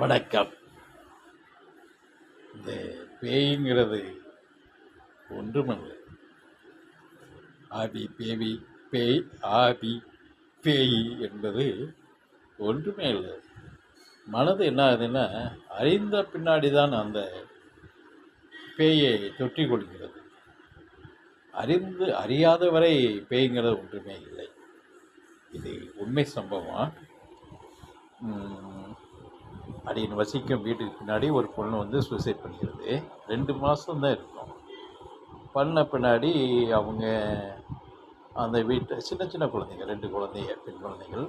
வணக்கம். இந்த பேய்ங்கிறது ஒன்றுமல்ல. ஆதி பேவி பேய் ஆதி பேய் என்பது ஒன்றுமே இல்லை. மனது என்ன ஆகுதுன்னா அறிந்த பின்னாடி தான் அந்த பேயை தொற்றி கொள்கிறது. அறிந்து அறியாத வரை பேய்ங்கிறது ஒன்றுமே இல்லை. இது உண்மை சம்பவம்? அடியின் வசிக்கும் வீட்டுக்கு பின்னாடி ஒரு பொண்ணு வந்து சூசைட் பண்ணிக்கிறது ரெண்டு மாதம் தான் இருக்கும். பண்ண பின்னாடி அவங்க அந்த வீட்டை சின்ன சின்ன குழந்தைங்க ரெண்டு குழந்தைங்க பெண் குழந்தைகள்.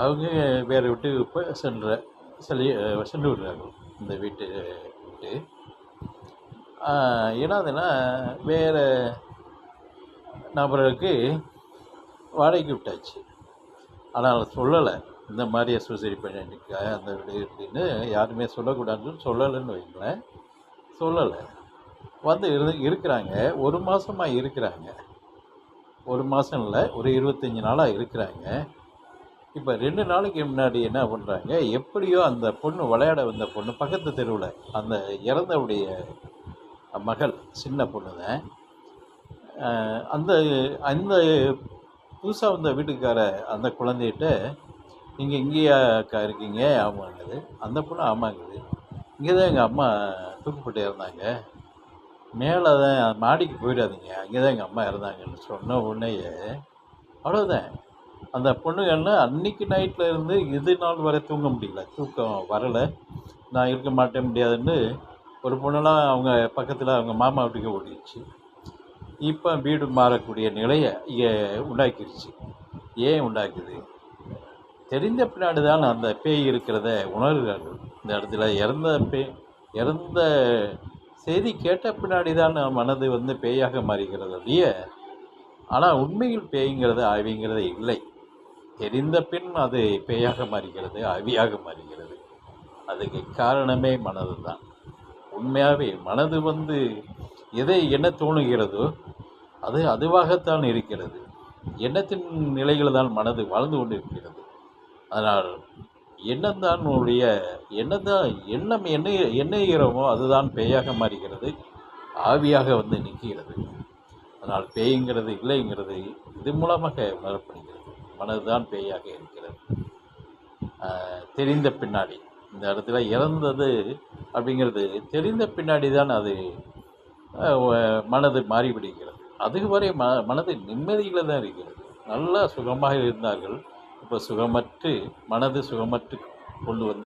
அவங்க வேறு விட்டு இப்போ சென்ற செல்லி சென்று விடுறார்கள். இந்த வீட்டு விட்டு. ஏன்னா என்னதுன்னா வேறு நபருக்கு வாடகைக்கு விட்டாச்சு. ஆனால் சொல்லலை. இந்த மாதிரி சூசைட் பண்ணிட்டு அந்த வீடு அப்படின்னு யாருமே சொல்லக்கூடாதுன்னு சொல்லலைன்னு வைங்களேன். சொல்லலை. வந்து இரு இருக்கிறாங்க. ஒரு மாதமாக இருக்கிறாங்க. ஒரு மாதம் இல்லை ஒரு இருபத்தஞ்சி நாளாக இருக்கிறாங்க. இப்போ ரெண்டு நாளைக்கு முன்னாடி என்ன பண்ணுறாங்க எப்படியோ அந்த பொண்ணு விளையாட வந்த பொண்ணு பக்கத்து தெருவில் அந்த இறந்தவுடைய மகள் சின்ன பொண்ணு தான் அந்த அந்த புதுசாக வந்த வீட்டுக்கார அந்த குழந்தைகிட்ட நீங்கள் இங்கேயா அக்கா இருக்கீங்க? ஆமாங்குது அந்த பொண்ணு ஆமாங்குது இங்கே தான் எங்கள் அம்மா தூக்கப்பட்டு இறந்தாங்க. மேலே தான் மாடிக்கு போயிடாதீங்க. அங்கே தான் எங்கள் அம்மா இறந்தாங்கன்னு சொன்ன உடனேயே அவ்வளோதான் அந்த பொண்ணுகள்னு அன்னைக்கு நைட்டில் இருந்து இது நாள் வரை தூங்க முடியல. தூக்கம் வரலை. நான் இருக்க மாட்டேன் முடியாதுன்னு ஒரு பொண்ணெல்லாம் அவங்க பக்கத்தில் அவங்க மாமா வீட்டுக்கு ஓடிடுச்சு. இப்போ வீடு மாறக்கூடிய நிலையை இங்கே உண்டாக்கிடுச்சு. ஏன் உண்டாக்குது? தெரிந்த பின்னாடி தான் அந்த பேய் இருக்கிறத உணர்கிறார்கள். இந்த இடத்துல இறந்த பேய் இறந்த செய்தி கேட்ட பின்னாடி தான் மனது வந்து பேயாக மாறுகிறது ஒழிய ஆனால் உண்மையில் பேய்ங்கிறது ஆவிங்கிறது இல்லை. தெரிந்த பின் அது பேயாக மாறுகிறது ஆவியாக மாறுகிறது. அதுக்கு காரணமே மனது தான் உண்மையாகவே மனது வந்து எதை என்ன தோணுகிறதோ அது அதுவாகத்தான் இருக்கிறது. எண்ணத்தின் நிலையில் தான் மனது வாழ்ந்து கொண்டு இருக்கிறது அதனால் எண்ணம்தான் உடைய எண்ணம்தான் எண்ணம் என்ன எண்ணுகிறோமோ அதுதான் பேயாக மாறுகிறது ஆவியாக வந்து நிற்கிறது. அதனால் பேய்ங்கிறது இல்லைங்கிறது இது மூலமாக உணரப்படுகிறது. மனதுதான் பேயாக இருக்கிறது. தெரிந்த பின்னாடி. இந்த இடத்துல இறந்தது அப்படிங்கிறது தெரிந்த பின்னாடி தான் அது மனது மாறிவிடுகிறது. அதுவரை ம மனது நிம்மதியில் தான் இருக்கிறது. நல்லா சுகமாக இருந்தார்கள். இப்போ சுகமற்று மனது சுகமற்று கொண்டு வந்து